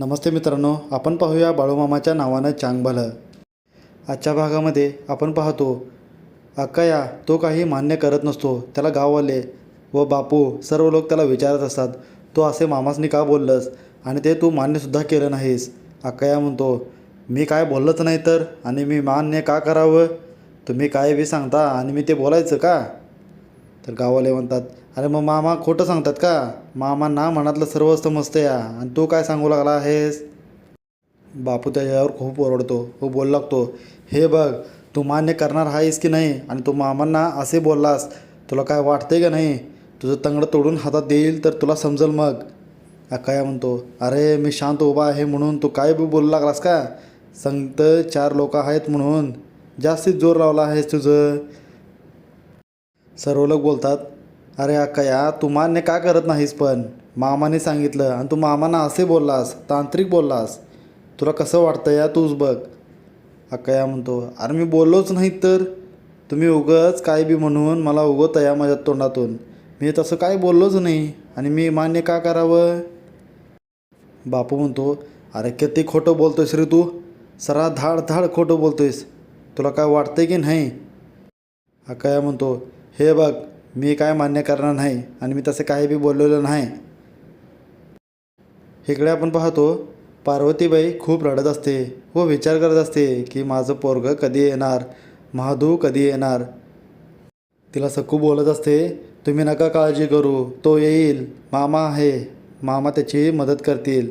नमस्ते मित्रांनो आपण पाहूया बाळूमामाच्या नावानं चांगभलं. आजच्या भागामध्ये आपण पाहतो अक्काया तो काही मान्य करत नसतो. त्याला गाववाले व बापू सर्व लोक त्याला विचारत असतात. तो असे मामासनी का बोललंस? आणि ते तू मान्यसुद्धा केलं नाहीस. अक्काया म्हणतो मी काय बोललंच नाही तर? आणि मी मान्य का करावं? तुम्ही काय बी सांगता आणि मी ते बोलायचं का? तर गावाले म्हणतात अरे मग मामा खोटं सांगतात का? मामांना मनातलं सर्व समजतं या. आणि तू काय सांगू लागला आहेस? बापू त्याच्यावर खूप ओरडतो. व बोलू लागतो हे बघ तू मान्य करणार आहेस की नाही? आणि तू मामांना असे बोललास तुला काय वाटते का नाही? तुझं तंगडं तोडून हातात देईल तर तुला समजल मग. अकाया म्हणतो अरे मी शांत उभा आहे म्हणून तू काय बी बोलू लागलास का? संगत चार लोक आहेत म्हणून जास्तीत जोर लावला आहेस तुझं. सर्व लोक बोलतात अरे अक्कया तू मान्य का करत नाहीस पण? मामाने सांगितलं आणि तू मामांना असे बोललास तांत्रिक बोललास. तुला कसं वाटतं या तूच बघ. अक्कया म्हणतो अरे मी बोललोच नाही तर? तुम्ही उगंच काय बी म्हणून मला उगवता या माझ्या तोंडातून. मी तसं काय बोललोच नाही आणि मी मान्य का करावं? बापू म्हणतो अरे किती खोटं बोलतोयस रे तू. सरा धाड धाड खोटं बोलतोयस. तुला काय वाटतंय की नाही? अक्काया म्हणतो हे बघ मी काय मान्य करणार नाही आणि मी तसं काही बी बोललेलं नाही. इकडे आपण पाहतो पार्वतीबाई खूप रडत असते व विचार करत असते की माझं पोरगं कधी येणार महादू कधी येणार? तिला सक्कू बोलत असते तुम्ही नका काळजी करू तो येईल. मामा आहे. मामा त्याची मदत करतील.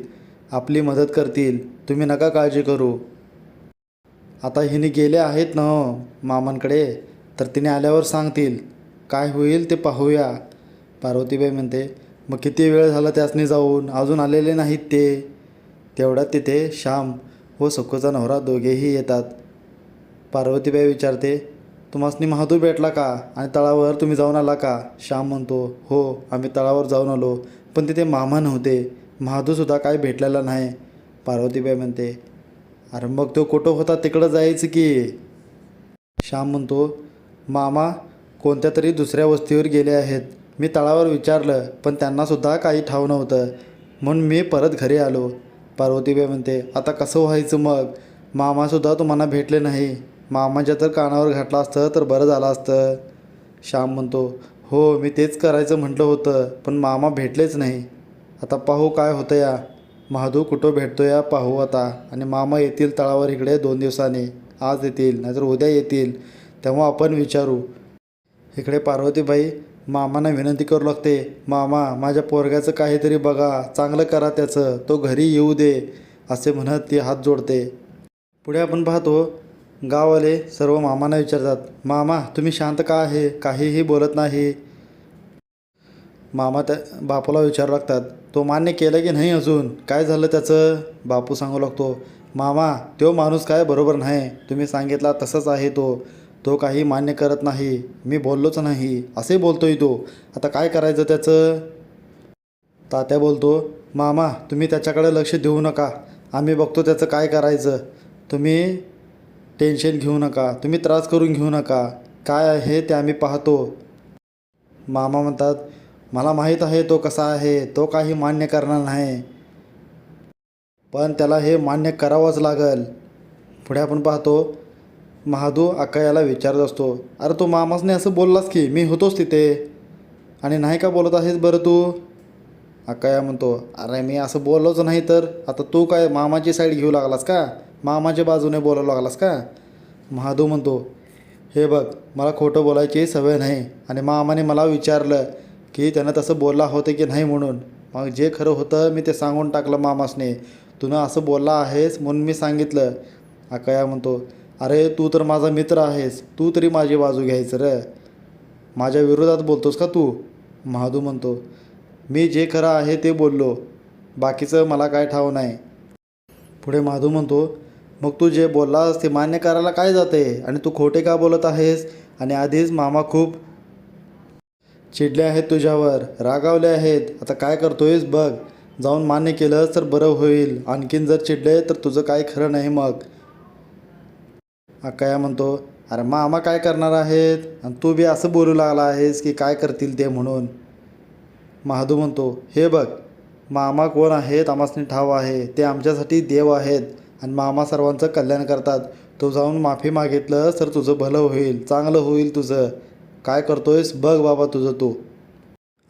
आपली मदत करतील. तुम्ही नका काळजी करू. आता हिने गेले आहेत ना हो, मामांकडे? तर तिने आल्यावर सांगतील. काय होईल ते पाहूया. पार्वतीबाई म्हणते मग किती वेळ झाला त्यासने जाऊन? अजून आलेले नाहीत ते. तेवढ्यात तिथे श्याम व सखूचा नवरा दोघेही येतात. पार्वतीबाई विचारते तुम्हासनी महादू भेटला का? आणि तळावर तुम्ही जाऊन आला का? श्याम म्हणतो हो आम्ही तळावर जाऊन आलो पण तिथे मामा नव्हते. महादूसुद्धा काय भेटलेला नाही. पार्वतीबाई म्हणते अरे मग तो कुठं होता? तिकडं जायचं की. श्याम म्हणतो मामा कोणत्या तरी दुसऱ्या वस्तीवर गेले आहेत. मी तळावर विचारलं पण त्यांनासुद्धा काही ठाव नव्हतं. म्हणून मी परत घरी आलो. पार्वतीबाई म्हणते आता कसं व्हायचं मग? मामासुद्धा तुम्हाला भेटले नाही. मामाच्या तर कानावर घातलं असतं तर बरं झालं असतं. श्याम म्हणतो हो मी तेच करायचं म्हटलं होतं पण मामा भेटलेच नाही. आता पाहू काय होतं या. महादू कुठं भेटतो या पाहू आता. आणि मामा येतील तळावर इकडे दोन दिवसांनी. आज येतील नाहीतर उद्या येतील. तेव्हा आपण विचारू. इकडे पार्वतीबाई मामांना विनंती करू लागते मामा माझ्या पोरग्याचं काहीतरी बघा चांगलं करा त्याचं तो घरी येऊ दे असे म्हणत ती हात जोडते. पुढे आपण पाहतो गाववाले सर्व मामांना विचारतात मामा तुम्ही शांत का आहे? काहीही बोलत नाही? मामा त्या बापूला विचारू लागतात तो मान्य केलं की नाही अजून? काय झालं त्याचं? बापू सांगू लागतो मामा तो माणूस काय बरोबर नाही तुम्ही सांगितला तसंच आहे तो. तो काही मान्य करत नाही मी बोललोच नाही असे बोलतोय तो. आता काय करायचं त्याचं? तात्या बोलतो मामा तुम्ही त्याच्याकडे लक्ष देऊ नका. आम्ही बघतो त्याचं काय करायचं. तुम्ही टेन्शन घेऊ नका तुम्ही त्रास करून घेऊ नका. काय आहे ते आम्ही पाहतो. मामा म्हणतात मला माहीत आहे तो कसा आहे तो काही मान्य करणार नाही. पण त्याला हे मान्य करावंच लागेल. पुढे आपण पाहतो महादू अक्कायाला विचारत असतो अरे तू मामासने असं बोललास की मी होतोच तिथे. आणि नाही का बोलत आहेस बरं तू? अक्काया म्हणतो अरे मी असं बोललोच नाही तर आता तू काय मामाची साईड घेऊ लागलास का? मामाच्या बाजूने बोलावं लागलास का? महादू म्हणतो हे बघ मला खोटं बोलायची सवय नाही आणि मामाने मला विचारलं की त्यानं तसं बोलला होतं की नाही म्हणून. मग जे खरं होतं मी ते सांगून टाकलं मामासने. तुनं असं बोलला आहेस म्हणून मी सांगितलं. अकया म्हणतो अरे तू तर माझा मित्र आहेस. तू तरी माझी बाजू घ्यायचं र. माझ्या विरोधात बोलतोस का तू? महादू म्हणतो. मी जे खरं आहे ते बोललो. बाकीचं मला काय ठाव नाही. पुढे महादू म्हणतो मग तू जे बोललास ते मान्य करायला काय जाते? आणि तू खोटे का बोलत आहेस? आणि आधीच मामा खूप चिडले आहेत तुझ्यावर रागावले आहेत. आता काय करतोयस बघ. जाऊन मान्य केलंस तर बरं होईल. आणखीन जर चिडले तर तुझं काय खरं नाही मग. अक्कया म्हणतो अरे मामा काय करणार आहेत? आणि तू बी असं बोलू लागला आहेस की काय करतील ते म्हणून? महादू म्हणतो हे बघ मामा कोण आहेत आमासनी ठाव आहे ते आमच्यासाठी देव आहेत आणि मामा सर्वांचं कल्याण करतात. तू जाऊन माफी मागितलं तर तुझं भलं होईल चांगलं होईल तुझं. काय करतोयस बघ बाबा तुझं तू.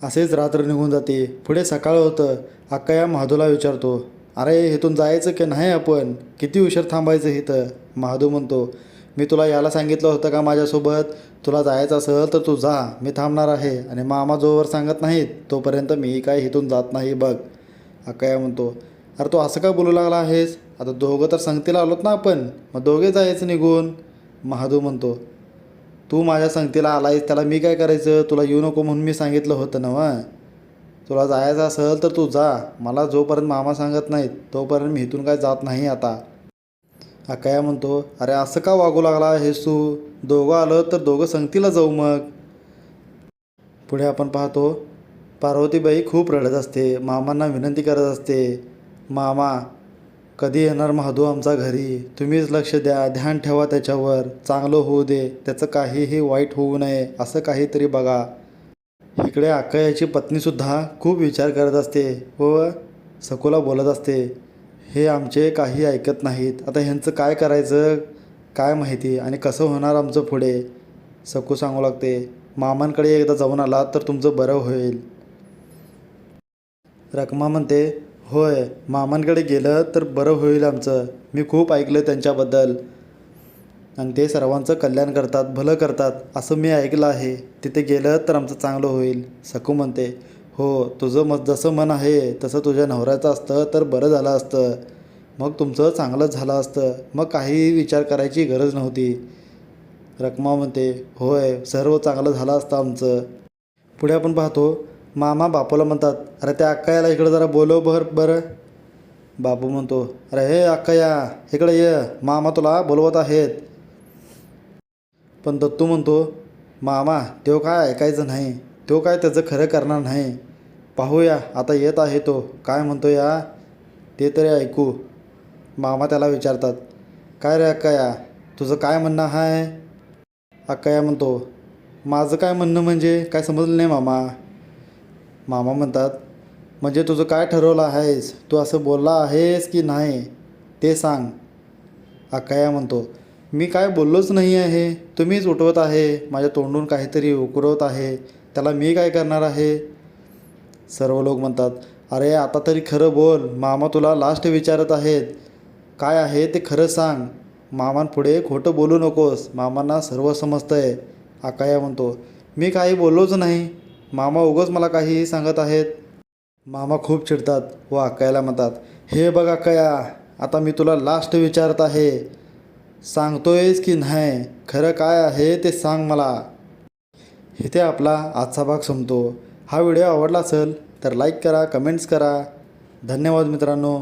असेच रात्र निघून जाते. पुढे सकाळ होतं. अक्का या महादूला विचारतो अरे इथून जायचं की नाही आपण? किती उशीर थांबायचं इथं? महादू म्हणतो मी तुला याला सांगितलं होतं का माझ्यासोबत? तुला जायचं असेल तर तू जा मी थांबणार आहे. आणि मामा जोवर सांगत नाहीत तोपर्यंत मी काय इथून जात नाही बघ. अक्काया म्हणतो अरे तू असं का बोलू लागला आहेस? आता दोघं तर संगतीला आलोत ना आपण मग दोघे जायचं निघून. महादू म्हणतो तू माझ्या संगतीला आलायस त्याला मी काय करायचं? तुला येऊ नको म्हणून मी सांगितलं होतं ना वा तुला जायचं असेल तर तू जा मला जोपर्यंत मामा सांगत नाहीत तोपर्यंत मी इथून काय जात नाही आता. अकाया म्हणतो? अरे असं का वागू लागला आहेस तू दोघं आलं तर दोघं संगतीला जाऊ मग. पुढे आपण पाहतो पार्वतीबाई खूप रडत असते. मामांना विनंती करत असते मामा कधी येणार महादू आमचा घरी? तुम्हीच लक्ष द्या ध्यान ठेवा त्याच्यावर. चांगलं होऊ दे त्याचं काहीही वाईट होऊ नये असं काहीतरी बघा. इकडे अक्कयाची पत्नीसुद्धा खूप विचार करत असते व सकोला बोलत असते हे आमचे काही ऐकत नाहीत. आता ह्यांचं काय करायचं काय माहिती? आणि कसं होणार आमचं पुढे? सकू सांगू लागते. मामांकडे एकदा जाऊन आला तर तुमचं बरं होईल. रकमा म्हणते होय मामांकडे गेलं तर बरं होईल आमचं. मी खूप ऐकलं त्यांच्याबद्दल. आणि ते सर्वांचं कल्याण करतात भलं करतात. असं मी ऐकलं आहे. तिथे गेलं तर आमचं चांगलं होईल. सकू म्हणते हो तुझं मत जसं मन आहे तसं तुझ्या नवऱ्याचं असतं तर बरं झालं असतं. मग तुमचं चांगलंच झालं असतं. मग काहीही विचार करायची गरज नव्हती. रकमा म्हणते होय सर्व चांगलं झालं असतं आमचं. पुढे आपण पाहतो मामा बापूला म्हणतात अरे त्या अक्कायाला इकडं जरा बोलव बर बरं. बापू म्हणतो अरे हे अक्काया इकडे ये मामा तुला बोलवत आहेत. पण दत्तू म्हणतो मामा तो काय ऐकायचं नाही तो काय त्याचं खरं करणार नाही. पाहूया आता येत आहे तो. काय म्हणतो या? ते तरी ऐकू. मामा त्याला विचारतात काय रे अक्काया? तुझं काय म्हणणं आहे अक्काया म्हणतो माझं काय म्हणणं म्हणजे काय समजलं नाही मामा. मामा म्हणतात म्हणजे तुझं काय ठरवलं आहेस? तू असं बोलला आहेस की नाही? ते सांग. अक्काया म्हणतो मी काय बोललोच नाही आहे. तुम्हीच उठवत आहे. माझ्या तोंडून काहीतरी उकरवत आहे. त्याला मी काय करणार आहे? सर्व लोक म्हणतात अरे आता तरी खरं बोल मामा तुला लास्ट विचारत आहेत. काय आहे ते खरं सांग. मामांपुढे खोटं बोलू नकोस. मामांना सर्व समजतं आहे आकाया म्हणतो मी काही बोललोच नाही. मामा उगंच मला काहीही सांगत आहेत. मामा खूप चिडतात व अक्कायला म्हणतात हे बघ अक्काया आता मी तुला लास्ट विचारत आहे. सांगतोयस की नाही? खरं काय आहे ते सांग मला. इथे आपला आजचा भाग संपतो. हा व्हिडिओ आवडला असेल तर लाईक करा कमेंट्स करा. धन्यवाद मित्रांनो.